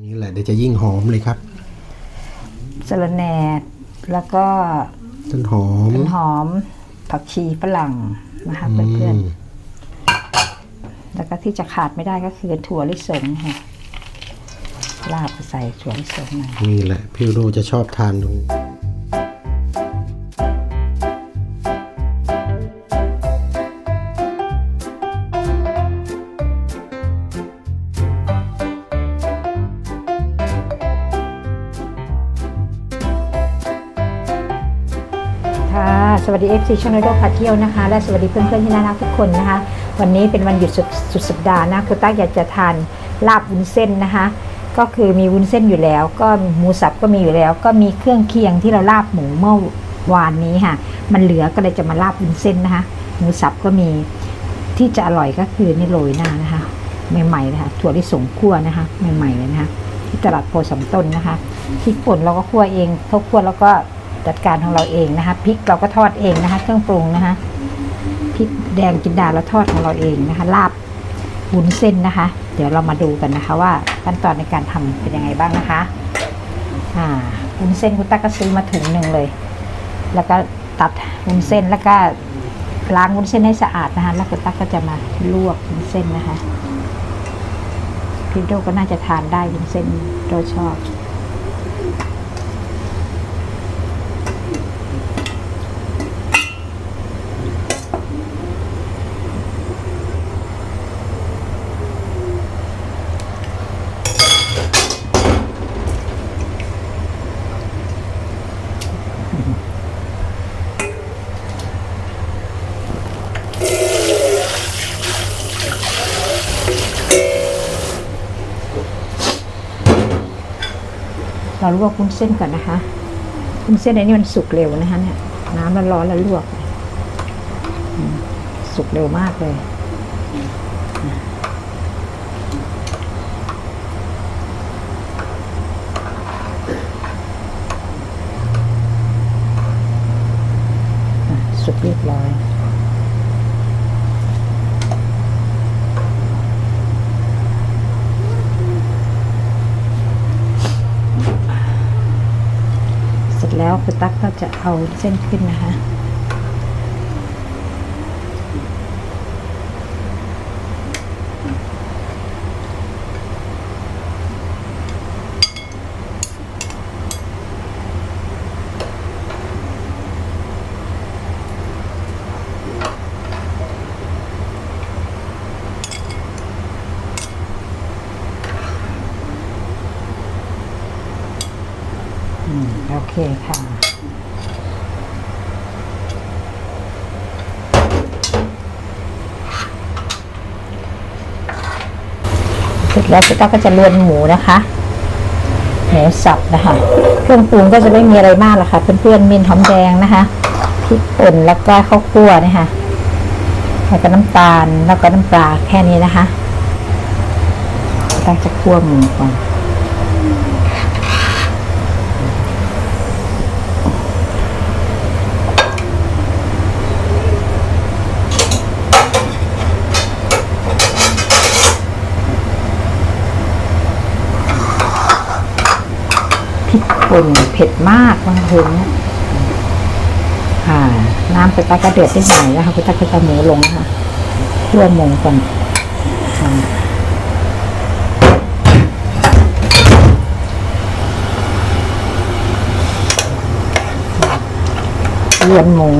นี่แหละเดี๋ยวจะยิ่งหอมเลยครับสะระแหน่แล้วก็ต้นหอมต้นหอม ผักชีฝรั่งนะคะเพื่อนมๆแล้วก็ที่จะขาดไม่ได้ก็คือถั่วลิสงค่ะลาบใส่ถั่วลิสงหน่อยนี่แหละพี่โดจะชอบทานตรงนี้ สวัสดี FC ช่องโดพาเที่ยวนะคะ และสวัสดีเพื่อนๆที่น่ารักทุกคนนะคะ วันนี้เป็นวันหยุดสุดสุดสัปดาห์นะคุณตั๊กอยากจะทานลาบวุ้นเส้นนะคะ ก็คือมีวุ้นเส้นอยู่แล้ว ก็หมูสับก็มีอยู่แล้ว ก็มีเครื่องเคียงที่เราลาบหมูเมื่อวานนี้ค่ะ มันเหลือก็เลยจะมาลาบวุ้นเส้นนะคะ หมูสับก็มีที่จะอร่อยก็คือนี่โรยหน้านะคะ ใหม่ๆเลยค่ะถั่วลิสงคั่วนะคะใหม่ๆเลยนะคะที่ตลาดโพธิ์สำต้นนะคะพริกป่นเราก็คั่วเองเขาคั่วแล้วก็ จัดการของเราเองนะคะพริกเราก็ทอดเองนะคะ เครื่องปรุงนะคะพริกแดงจินดาเราทอดของเราเองนะคะลาบวุ้นเส้นนะคะ เดี๋ยวเรามาดูกันนะคะ ว่าขั้นตอนในการทำเป็นยังไงบ้างนะคะอ่าวุ้นเส้นคุณตั๊กก็ซื้อมาถุงหนึ่งเลย แล้วก็ตัดวุ้นเส้นแล้วก็ล้างวุ้นเส้นให้สะอาดนะคะแล้วคุณตั๊กก็จะมาลวกวุ้นเส้นนะคะพี่โดก็น่าจะทานได้วุ้นเส้นโดชอบ เราลวกวุ้นเส้นก่อนนะคะวุ้นเส้นอันนี้มันสุกเร็วนะคะเนี่ยน้ำร้อนๆแล้วลวก สุกเร็วมากเลยอะสุกเรียบร้อย เสร็จแล้ว คุณตั๊กก็จะเอาเส้นขึ้นนะคะ โอเคค่ะ เสร็จแล้วคุณตั๊กก็จะลวนหมูนะคะหมูสับนะคะ เครื่องปรุงก็จะไม่มีอะไรมากหรอกค่ะ เพื่อนๆมีหอมแดงนะคะพริกป่นแล้วก็ข้าวคั่วนะคะแล้วก็น้ำตาลแล้วก็น้ำปลาแค่นี้นะคะตั๊กจะคั่วหมูก่อน พริกป่นเผ็ดมากบางคนเนี่ยค่ะ น้ำไปตากระเดือดนิดหน่อยนะคะคุณตาก็จะหมูลงนะคะคั่วหมูก่อนค่ะรวนหมู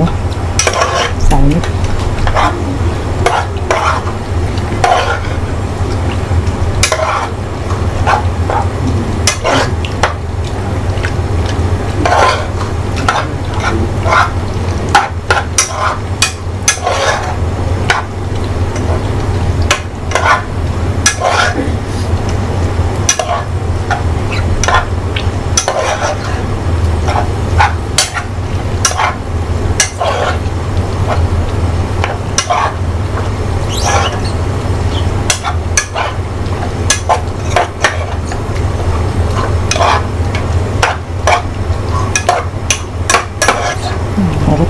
ใส่นิด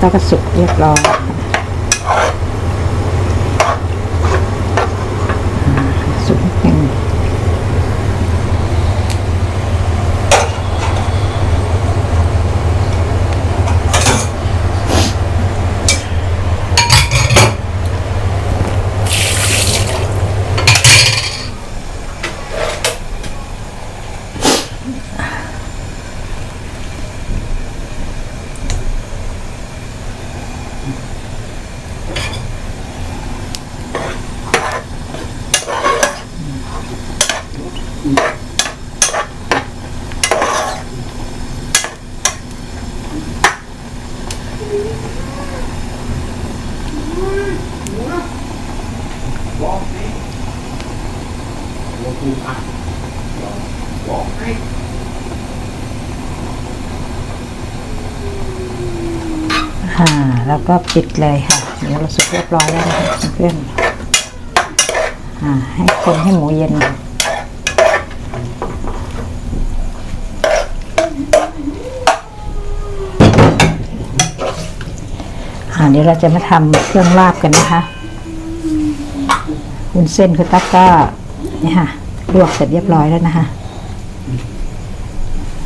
แล้วก็สุกเรียบร้อยอ่าสุกนิดนึง อ่าแล้ว ก็ปิดเลยค่ะ เดี๋ยวเราสุกเรียบร้อยแล้วนะคะเพื่อนให้คนให้หมูเย็นอ่าเดี๋ยวเราจะมาทำเครื่องลาบกันนะคะวุ้นเส้นคือตักก็นี่ค่ะลวกเสร็จเรียบร้อยแล้วนะคะ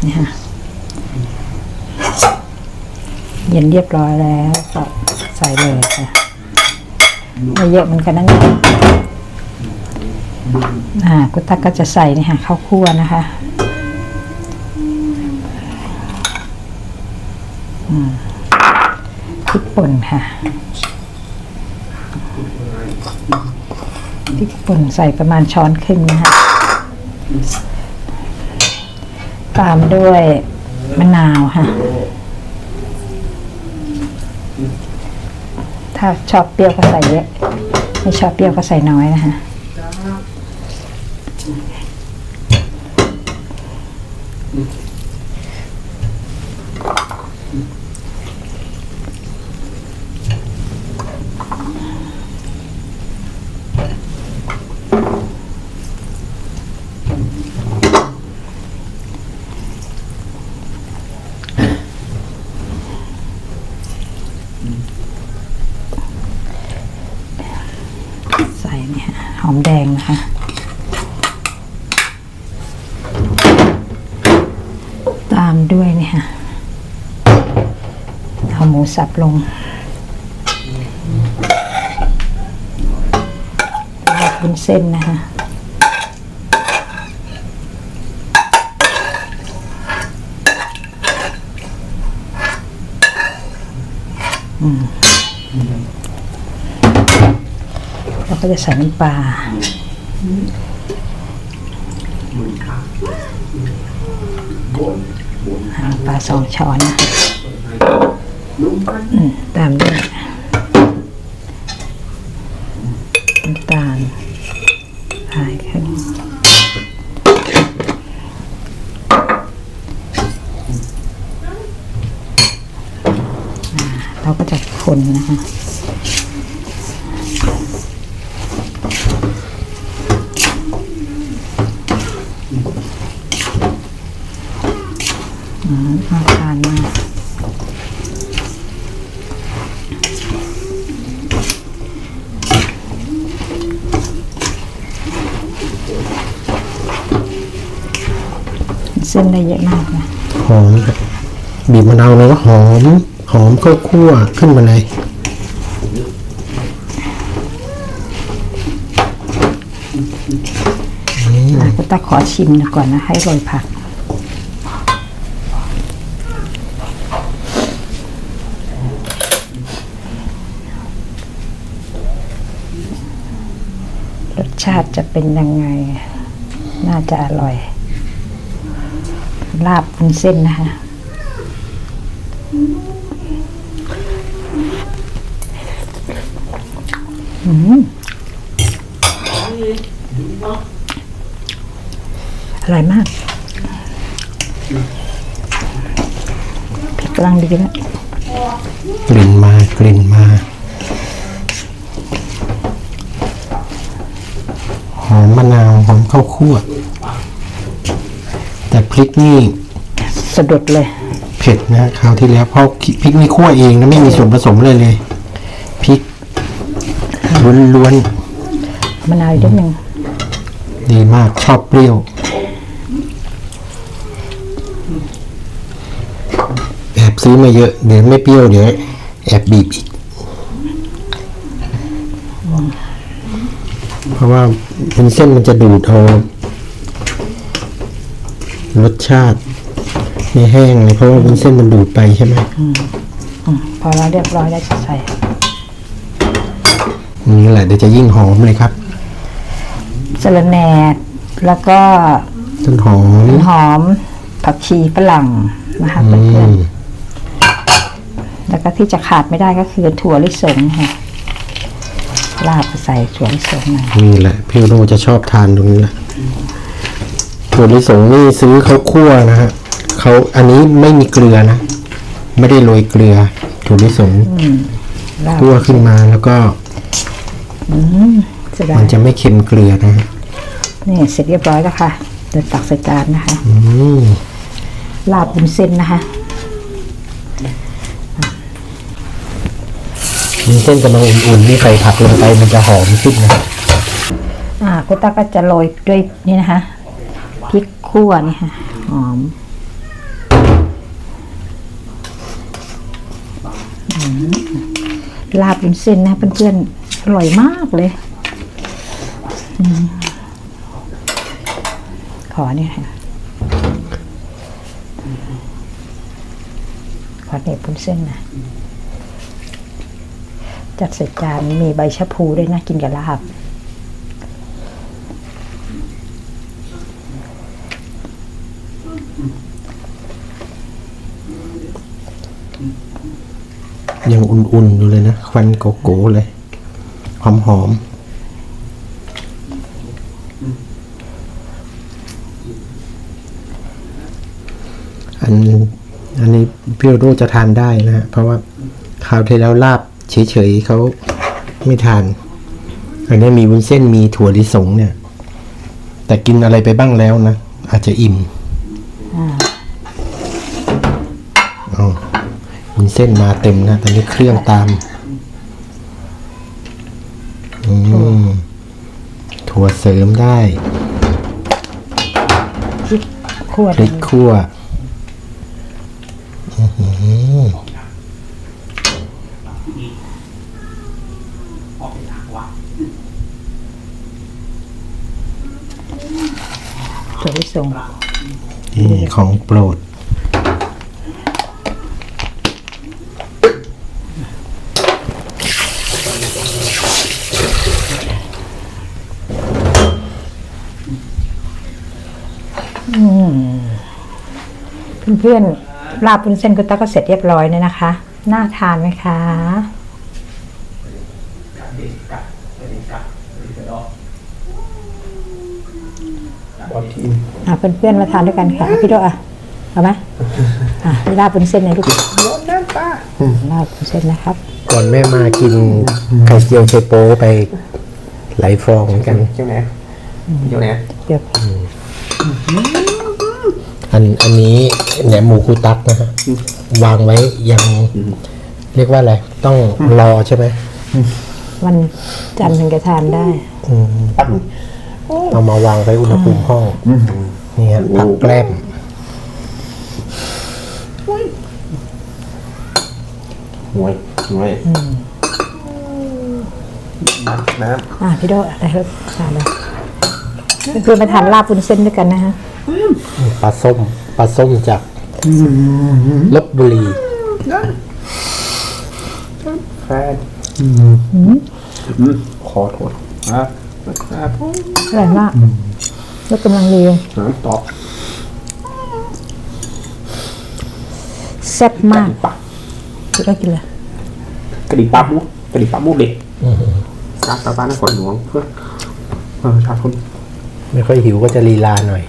นี่ค่ะ เย็นเรียบร้อยแล้วก็ใส่เลยค่ะไม่เยอะเหมือนกันนั่นอ่ากุตักก็จะใส่นี่ค่ะข้าวคั่วนะคะพริกป่นค่ะพริกป่นใส่ประมาณช้อนครึ่งนะคะตามด้วยมะนาวค่ะ ถ้าชอบเปรี้ยวก็ใส่เยอะ ไม่ชอบเปรี้ยวก็ใส่น้อยนะคะ ใส่ เนี่ยหอมแดงนะคะตามด้วยเนี่ยค่ะเอาหมูสับลงราดบนเส้นนะคะ ก็จะใส่น้ำปลาน้ำปลาสองช้อนนะตามด้วยน้ำตาลหายขึ้นอ่าเราก็จะคนนะคะ อืมน่าทานมากเส้นได้เยอะมากนะหอมครับบีบมะนาวเลยก็หอม หอมข้าวคั่วขึ้นมาเลยอะก็ตาขอชิมก่อนนะ ให้โรยผักรสชาติจะเป็นยังไง น่าจะอร่อย ลาบวุ้นเส้นนะคะอืมอร่อยมากเผ็ดกำลังดีแล้วกลิ่นมากลิ่นมาหอมมะนาวหอมข้าวคั่ว แต่พริกนี่สะดุดเลย เผ็ดนะคราวที่แล้วเพราะพริกนี่คั่วเองนะไม่มีส่วนผสมเลยเลยพริกล้วนมะนาวอีกนิดหนึ่งๆดีมากชอบเปรี้ยวแอบซื้อมาเยอะเดี๋ยวไม่เปรี้ยวเดี๋ยวแอบบีบอีกเพราะว่าเป็นเส้นมันจะดูดเอา รสชาติไม่แห้งเลยเพราะว่าวุ้นเส้นมันดูดไปใช่ไหมอืมพอเราเรียบร้อยแล้วจะใส่นี่แหละเดี๋ยวจะยิ่งหอมเลยครับสะระแหน่แล้วก็ต้นหอมต้นหอมผักชีฝรั่งนะคะอืเพื่อนมๆแล้วก็ที่จะขาดไม่ได้ก็คือถั่วลิสงค่ะลาบใส่ถั่วลิสงหน่อยนี่แหละพี่โรจะชอบทานตรงนี้แหละ ถั่วลิสงนี่ซื้อเขาคั่วนะฮะเขาอันนี้ไม่มีเกลือนะ ไม่ได้โรยเกลือถั่วลิสงลาบคั่วขึ้นมาแล้วก็เสร็จแล้มัวนจะไม่เค็มเกลือนะฮะนี่เสร็จเรียบร้อยแล้วค่ะเดี๋ยวตักใส่จานนะคะอืมลาบบุญเส้นนะคะวุ้นเส้นกำลังอุ่นๆนี่ใส่ผักลงไปมันจะหอมขึ้นนะอ่าคุณตาก็จะโรยด้วยนี่นะคะพริก คั่วนี่ค่ะหอมลาบบุญเส้นนะเพื่อนๆอร่อยมากเลยอขอเนี่ยค่ะ ขอเน็บบุญเส้นนะจัดใส่จานมีใบชะพูด้วยนะ กินกับลาบ ยังอุ่นๆอยู่เลยนะ ควันโกโก้เลย หอมๆอันอันนี้พี่โรจะทานได้นะฮะเพราะว่าคราวที่แล้วลาบเฉยๆเขาไม่ทาน อันนี้มีวุ้นเส้นมีถั่วลิสงเนี่ย แต่กินอะไรไปบ้างแล้วนะ อาจจะอิ่มอ๋อ วุ้นเส้นมาเต็มนะตอนนี้เครื่องตามอืมถั่วเสริมได้พริกคั่วพริกคั่วอื้อหือถั่วลิสงนี่ของโปรด เพื่อนๆลาบปุ้นเส้นกุตาก็เสร็จเรียบร้อยเลยนะคะ น่าทานไหมคะอะเพื่อนๆมาทานด้วยกันค่ะพี่โดอะเอาไหมอะนี่ลาบปุ้นเส้นในลูกลาบปุ้นเส้นนะครับ ก่อนแม่มากินไข่เจียวไชโปไปหลายฟองเหมือนกัน chỗ nè chỗ nè เดี๋ยว อันอันนี้แหนมหมูคูตักนะฮะวางไว้ยังเรียกว่าอะไรต้องรอใช่ไหมวันจันทร์ถึงจะทานได้อืมเอามาวางไว้อุณหภูมิห้องนี่ฮะผักแกล้ม nguội nguội đáp đáp อะพี่โดอะไรครับทานเลยเพื่อนๆมาทานลาบปุ้นเส้นด้วยกันนะฮะ ปลาส้มปลาส้มจากลบบุรี phát khó thôi đáp đáp อร่อยมากแล้วกำลังดี nó to แซ่บมาก bắp พี่ก็กินเลย cái đi bắp bút cái đi bắp bút đi sao sao bán nó còn nuống ờ sao không ไม่ค่อยหิวก็จะลีลาหน่อย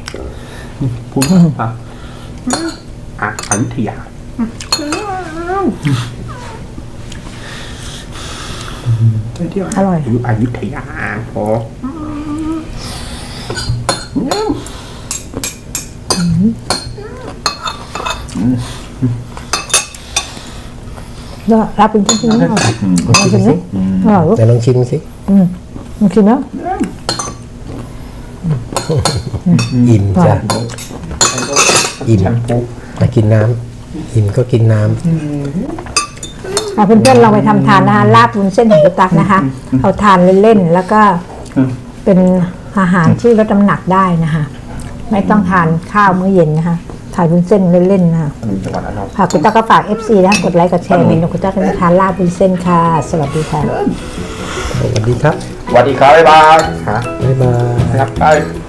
phun à à ảnh thì à อร่อย ảnh ảnh thì à khó ก็รับเป็นชิ้นๆไม่อร่อยอร่อยจริงไหมอร่อยลูกแต่ลองชิมสิอืมมันกินแล้ว อิ่มจ้ะอิ่ม chăm phú มากินน้ำอิ่มก็กินน้ำอะเพื่อนๆลองไปทำทานนะคะลาบวุ้นเส้นของกุตักนะคะ เอาทานเล่นๆแล้วก็เป็นอาหารที่ลดน้ำหนักได้นะคะไม่ต้องทานข้าวมื้อเย็นนะคะทานวุ้นเส้นเล่นๆนะคะขนมจังหวัดระนองค่ะคุณตั๊กก็ฝาก FC นะกดไลค์กดแชร์เมนูคุณตั๊กจะทานลาบวุ้นเส้นค่ะ สวัสดีค่ะสวัสดีครับสวัสดีครับบ๊ายบายฮะบ๊ายบายครับได้